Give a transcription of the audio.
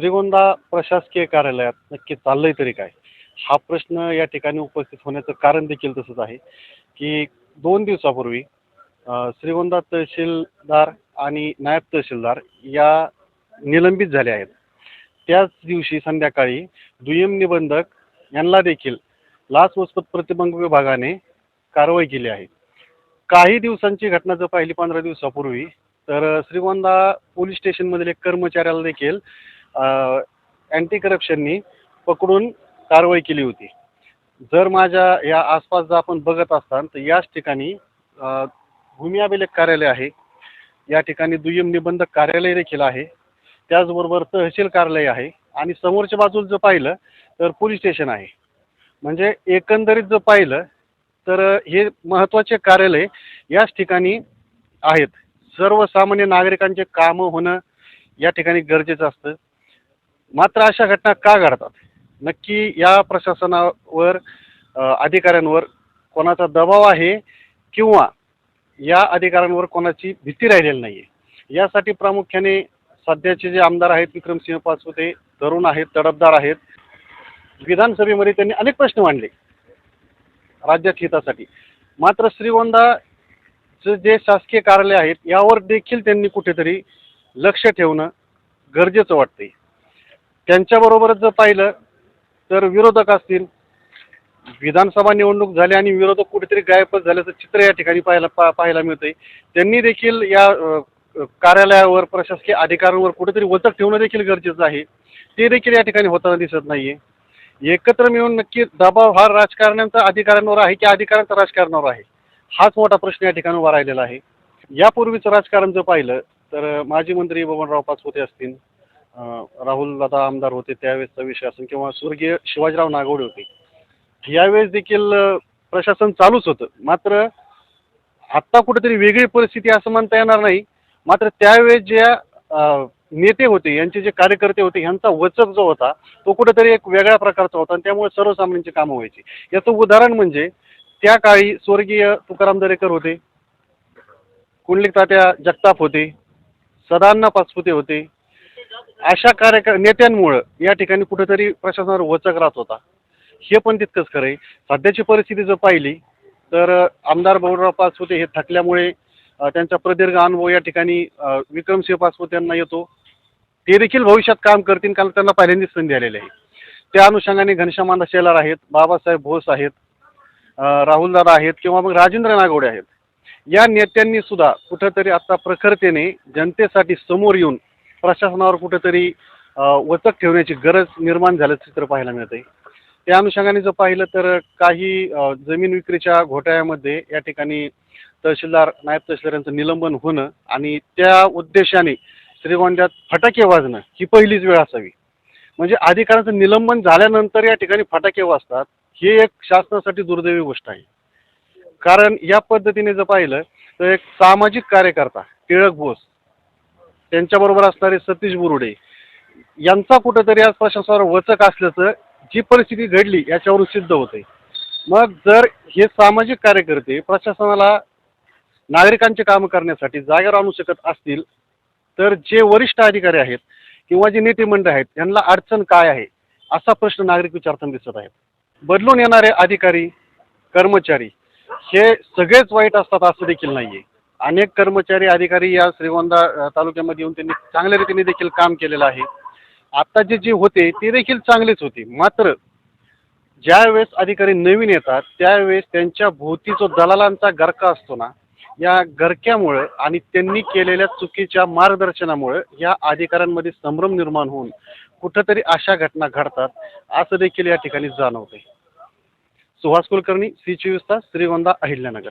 श्रीगोंदा प्रशासकीय कार्यालयात नक्की चाललंय तरी काय? हा प्रश्न या ठिकाणी उपस्थित होण्याचं कारण देखील तसंच आहे की दोन दिवसापूर्वी श्रीगोंदा तहसीलदार आणि नायब तहसीलदार या निलंबित झाले आहेत. त्याच दिवशी संध्याकाळी दुय्यम निबंधक यांना देखील लाचलुचपत प्रतिबंध विभागाने कारवाई केली आहे. काही दिवसांची घटना जर पाहिली पंधरा दिवसापूर्वी तर श्रीगोंदा पोलीस स्टेशनमधील एक कर्मचाऱ्याला देखील अँटी करप्शननी पकडून कारवाई केली होती. जर माझ्या या आसपास जर आपण बघत असाल तर याच ठिकाणी भूमी अभिलेख कार्यालय आहे. या ठिकाणी दुय्यम निबंधक कार्यालय देखील आहे. त्याचबरोबर तहसील कार्यालय आहे. आणि समोरच्या बाजूला जर पाहिलं तर पोलीस स्टेशन आहे. म्हणजे एकंदरीत जर पाहिलं तर हे महत्त्वाचे कार्यालय याच ठिकाणी आहेत. सर्वसामान्य नागरिकांचे कामं होणं या ठिकाणी गरजेचं असतं. मात्र अशा घटना का घडतात? नक्की या प्रशासनावर अधिकाऱ्यांवर कोणाचा दबाव आहे किंवा या अधिकाऱ्यांवर कोणाची भीती राहिलेली नाही आहे यासाठी प्रामुख्याने सध्याचे जे आमदार आहेत विक्रमसिंह पाचपुते तरुण आहेत तडफदार आहेत विधानसभेमध्ये त्यांनी अनेक प्रश्न मांडले राज्यात हितासाठी. मात्र श्रीगोंदाचं जे शासकीय कार्यालय आहेत यावर देखील त्यांनी कुठेतरी लक्ष ठेवणं गरजेचं वाटतंय. त्यांच्याबरोबरच जर पाहिलं तर विरोधक असतील विधानसभा निवडणूक झाली आणि विरोधक कुठेतरी गायबच झाल्याचं चित्र या ठिकाणी पाहायला पा पाहायला मिळतंय. त्यांनी देखील या कार्यालयावर प्रशासकीय अधिकाऱ्यांवर कुठेतरी वचक ठेवणं देखील गरजेचं आहे. ते देखील या ठिकाणी होताना दिसत नाहीये. एकत्र मिळून नक्की दबाव हा राजकारण्यांचा अधिकाऱ्यांवर आहे की अधिकाऱ्यांचा राजकारणावर आहे? हाच मोठा प्रश्न या ठिकाणी उभा राहिलेला आहे. यापूर्वीचं राजकारण जर पाहिलं तर माजी मंत्री बबनराव पाचपुते असतील राहुल दादा आमदार होते त्यावेळेसचा विषय असेल किंवा स्वर्गीय शिवाजीराव नागवडे होते. यावेळेस देखील प्रशासन चालूच होतं. मात्र आत्ता कुठेतरी वेगळी परिस्थिती असं म्हणता येणार नाही. मात्र त्यावेळेस ज्या नेते होते यांचे जे कार्यकर्ते होते ह्यांचा वचक जो होता तो कुठेतरी एक वेगळ्या प्रकारचा होता आणि त्यामुळे सर्वसामान्यांची कामं व्हायची. याचं उदाहरण म्हणजे त्या काळी स्वर्गीय तुकाराम दरेकर होते कुंडलिक तात्या जगताप होते सदान्ना पाचपुते होते अशा कार्यक नेत्यांमुळं या ठिकाणी कुठेतरी प्रशासनावर वचक राहत होता. हे पण तितकंच खरं आहे सध्याची परिस्थिती जर पाहिली तर आमदार भाऊराव पाचपुते हे थकल्यामुळे त्यांचा प्रदीर्घ अनुभव या ठिकाणी विक्रमसिंह पाचपुते यांना येतो. ते देखील भविष्यात काम करतील कारण त्यांना पहिल्यांदीच संधी आलेली आहे. त्या अनुषंगाने घनश्यामांदा शेलार आहेत बाबासाहेब भोस आहेत राहुलदादा आहेत किंवा मग राजेंद्र नागवडे आहेत. या नेत्यांनी सुद्धा कुठेतरी आता प्रखरतेने जनतेसाठी समोर येऊन प्रशासनावर कुठेतरी वचक ठेवण्याची गरज निर्माण झाल्याचं चित्र पाहायला मिळतंय. त्या अनुषंगाने जर पाहिलं तर काही जमीन विक्रीच्या घोटाळ्यामध्ये या ठिकाणी तहसीलदार नायब तहसीलदार यांचं निलंबन होणं आणि त्या उद्देशाने श्रीगोंद्यात फटाके वाजणं ही पहिलीच वेळ असावी. म्हणजे अधिकाऱ्यांचं निलंबन झाल्यानंतर या ठिकाणी फटाके वाजतात हे एक शासनासाठी दुर्दैवी गोष्ट आहे. कारण या पद्धतीने जर पाहिलं तर एक सामाजिक कार्यकर्ता टिळक बोस त्यांच्याबरोबर असणारे सतीश बुरुडे. यांचा कुठंतरी आज प्रशासनावर वचक असल्याचं जी परिस्थिती घडली याच्यावरून सिद्ध होते मग जर हे सामाजिक कार्यकर्ते प्रशासनाला नागरिकांचे काम करण्यासाठी जागेवर आणू शकत असतील तर जे वरिष्ठ अधिकारी आहेत किंवा जे नेतेमंडळ आहेत यांना अडचण काय आहे असा प्रश्न नागरिक विचारताना दिसत आहेत. बदलून येणारे अधिकारी कर्मचारी हे सगळेच वाईट असतात असं देखील नाही आहे अनेक कर्मचारी अधिकारी या श्रीगोंदा तालुक्यामध्ये येऊन त्यांनी चांगल्या रीतीने देखील काम केलेलं आहे. आता जे जे होते ते देखील चांगलेच होते. मात्र ज्यावेळेस अधिकारी नवीन येतात त्यावेळेस त्यांच्या भोवती जो दलालांचा गरका असतो ना या गरक्यामुळं आणि त्यांनी केलेल्या चुकीच्या मार्गदर्शनामुळं या अधिकाऱ्यांमध्ये संभ्रम निर्माण होऊन कुठंतरी अशा घटना घडतात असं देखील या ठिकाणी जाणवते सुहास कुलकर्णी सी चोवीस तास श्रीगोंदा अहिल्यानगर.